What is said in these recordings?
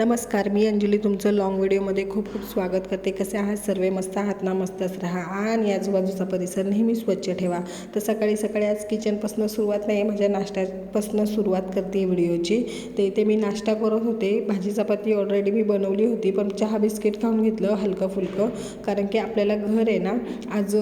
नमस्कार मी अंजली तुमचं लाँग व्हिडिओमध्ये खूप खूप स्वागत करते. कसे आहात सर्व? मस्त आहात? ना मस्तच राहा. आणि आजूबाजूचा परिसर नेहमी स्वच्छ ठेवा. तर सकाळी सकाळी आज किचनपासून सुरुवात नाही माझ्या नाश्त्यापासून सुरुवात करते व्हिडिओची तर इथे मी नाश्ता करत होते. भाजी चपाती ऑलरेडी मी बनवली होती पण चहा बिस्किट खाऊन घेतलं हलकं फुलकं कारण की आपल्याला घर आहे ना आज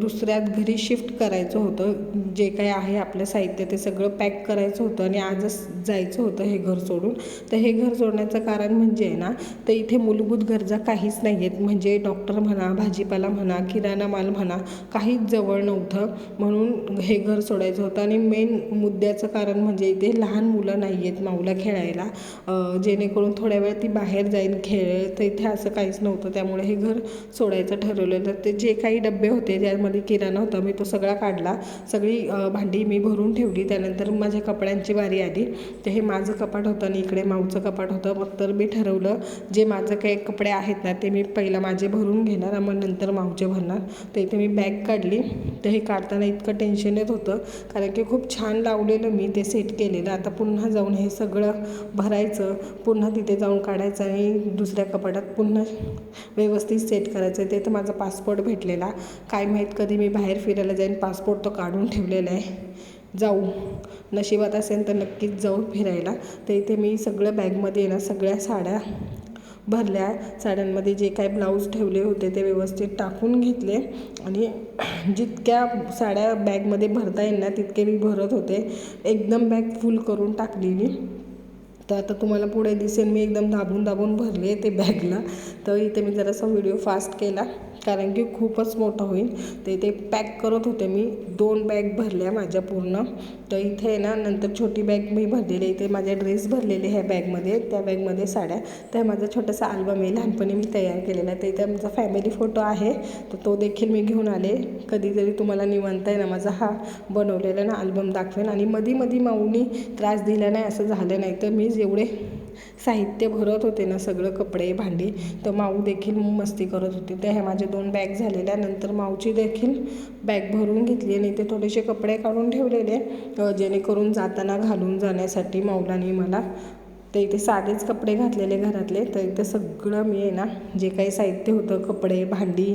दुसऱ्या घरी शिफ्ट करायचं होतं. जे काही आहे आपलं साहित्य ते सगळं पॅक करायचं होतं आणि आजच जायचं होतं हे घर सोडून. तर हे घर सोडण्याचं कारण कारण म्हणजे आहे ना तर इथे मूलभूत गरजा काहीच नाही आहेत म्हणजे डॉक्टर म्हणा भाजीपाला म्हणा किराणा माल म्हणा काहीच जवळ नव्हतं. म्हणून हे घर सोडायचं होतं. आणि मेन मुद्द्याचं कारण म्हणजे इथे लहान मुलं नाही आहेत माऊला खेळायला. जेणेकरून थोड्या वेळ ती बाहेर जाईल खेळ तर इथे असं काहीच नव्हतं. त्यामुळे हे घर सोडायचं ठरवलं. तर ते जे काही डबे होते त्यामध्ये किराणा होता मी तो सगळा काढला. सगळी भांडी मी भरून ठेवली. त्यानंतर माझ्या कपड्यांची बारी आली. तर हे माझं कपाट होतं आणि इकडे माऊचं कपाट होतं. मग तर मी ठरवलं जे माझं काही कपडे आहेत ना ते मी पहिलं माझे भरून घेणार मग नंतर माऊचे भरणार. तर इथे मी बॅग काढली. तर हे काढताना इतकं टेन्शन येत होतं कारण की खूप छान लावलेलं मी ते सेट केलेलं. आता पुन्हा जाऊन हे सगळं भरायचं पुन्हा तिथे जाऊन काढायचं आणि दुसऱ्या कपाटात पुन्हा व्यवस्थित सेट करायचं. ते तर माझा पासपोर्ट भेटलेला. काय माहीत कधी मी बाहेर फिरायला जाईन पासपोर्ट तो काढून ठेवलेला आहे. जाऊ. नशिबात असेल तर नक्कीच जाऊ फिरायला. तर इथे मी सगळं बॅगमध्ये ना सगळ्या साड्या भरल्या. साड्यांमध्ये जे काही ब्लाऊज ठेवले होते ते व्यवस्थित टाकून घेतले. आणि जितक्या साड्या बॅगमध्ये भरता येईल ना तितके मी भरत होते. एकदम बॅग फुल करून टाकलेली. तर आता तुम्हाला पुढे दिसेल मी एकदम दाबून दाबून भरले ते बॅगला. तर इथे मी जरासा व्हिडिओ फास्ट केला कारण की खूपच मोठा होईल. तर इथे पॅक करत होते मी दोन बॅग भरल्या माझ्या पूर्ण. तर इथे ना नंतर छोटी बॅग मी भरलेली इथे माझ्या ड्रेस भरलेले ह्या बॅगमध्ये त्या बॅगमध्ये साड्या. तर माझा छोटासा अल्बम आहे लहानपणी मी तयार केलेला आहे. तर इथे आमचा फॅमिली फोटो आहे. तर तो देखील मी घेऊन आले. कधीतरी तुम्हाला निवांत आहे ना माझा हा बनवलेला ना अल्बम दाखवेन. आणि मधी मधी माऊनी त्रास दिला नाही असं झालं नाही. तर मी जेवढे साहित्य भरत होते ना सगळं कपडे भांडी तर माऊ देखील मस्ती करत होती. त्या ह्या माझ्या दोन बॅग झालेल्या नंतर माऊची देखील बॅग भरून घेतली आणि ते थोडेसे कपडे काढून ठेवलेले जेणेकरून जाताना घालून जाण्यासाठी माऊलानी मला तर इथे साधेच कपडे घातलेले घरातले. तर इथे सगळं मी आहे ना जे काही साहित्य होतं कपडे भांडी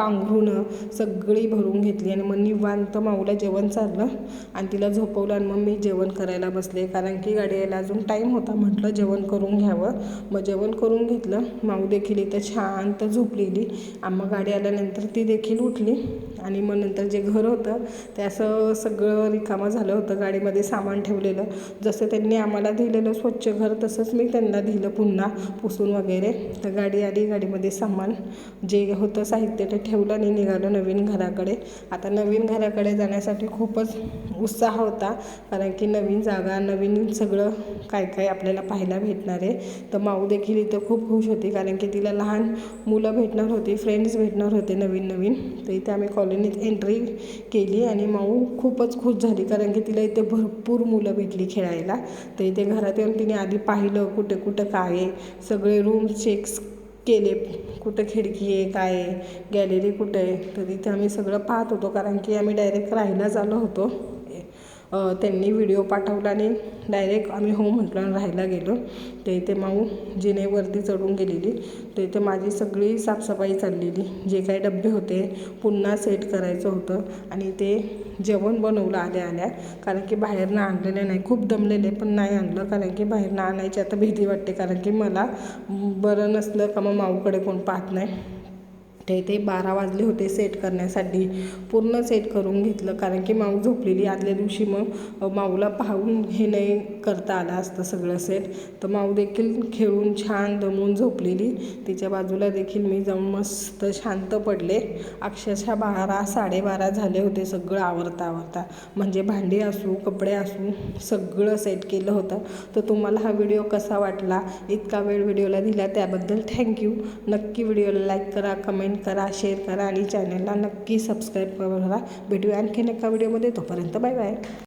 पांघरूणं सगळी भरून घेतली आणि मग निवांत माऊला जेवण चाललं. आणि तिला झोपवलं आणि मग मी जेवण करायला बसले. कारण की गाडी यायला अजून टाईम होता. म्हटलं जेवण करून घ्यावं. मग जेवण करून घेतलं. माऊ देखील इथं शांत झोपलेली. मग गाडी आल्यानंतर ती देखील उठली. आणि मग नंतर जे घर होतं ते असं सगळं रिकामं झालं होतं. गाडीमध्ये सामान ठेवलेलं. जसं त्यांनी आम्हाला दिलेलं स्वच्छ घर तसंच मी त्यांना दिलं पुन्हा पुसून वगैरे. तर गाडी आली. गाडीमध्ये सामान जे होतं साहित्य ते ठेवलं आणि निघालो नवीन घराकडे. आता नवीन घराकडे जाण्यासाठी खूपच उत्साह होता कारण की नवीन जागा नवीन सगळं काय काय आपल्याला पाहायला भेटणार आहे. तर माऊ देखील इथं खूप खुश होती कारण की तिला लहान मुलं भेटणार होती फ्रेंड्स भेटणार होते नवीन नवीन. तर इथे आम्ही कॉलनीत एंट्री केली आणि माऊ खूपच खुश झाली कारण की तिला इथे भरपूर मुलं भेटली खेळायला. तर इथे घरात येऊन तिने आधी पाहिलं कुठे कुठं काय आहे सगळे रूम चेक्स केले. कुठं खिडकी आहे काय आहे गॅलरी कुठं आहे तर तिथं आम्ही सगळं पाहत होतो. कारण की आम्ही डायरेक्ट राहायलाच आलो होतो. त्यांनी व्हिडिओ पाठवला आणि डायरेक्ट आम्ही हो म्हटलं राहायला गेलो. ते इथे माऊ जिनेवरती चढून गेलेली. ते इथे माझी सगळी साफसफाई चाललेली. जे काही डबे होते पुन्हा सेट करायचं होतं. आणि ते जेवण बनवलं आल्या आल्या. कारण की बाहेरनं आणलेले नाही. खूप दमलेले पण नाही आणलं. कारण की बाहेरनं आणायची आता भीती वाटते. कारण की मला बरं नसलं का मग माऊकडे कोण पाहत नाही. ते इथे बारा वाजले होते सेट करण्यासाठी. पूर्ण सेट करून घेतलं. कारण की माऊ झोपलेली आदल्या दिवशी मग माऊला पाहून हे नाही करता आलं असतं सगळं सेट तर माऊ देखील खेळून छान दमून झोपलेली. तिच्या बाजूला देखील मी जाऊन मस्त शांत पडले. अक्षरशः बारा साडेबारा झाले होते सगळं आवरता आवरता. म्हणजे भांडी असू कपडे असू सगळं सेट केलं होतं. तर तुम्हाला हा व्हिडिओ कसा वाटला? इतका वेळ व्हिडिओला दिला त्याबद्दल थँक्यू नक्की व्हिडिओला लाईक करा कमेंट कमेंट करा शेअर करा आणि चॅनलला नक्की सबस्क्राईब करा. भेटूया आणखीन एका व्हिडिओमध्ये. तोपर्यंत बाय बाय.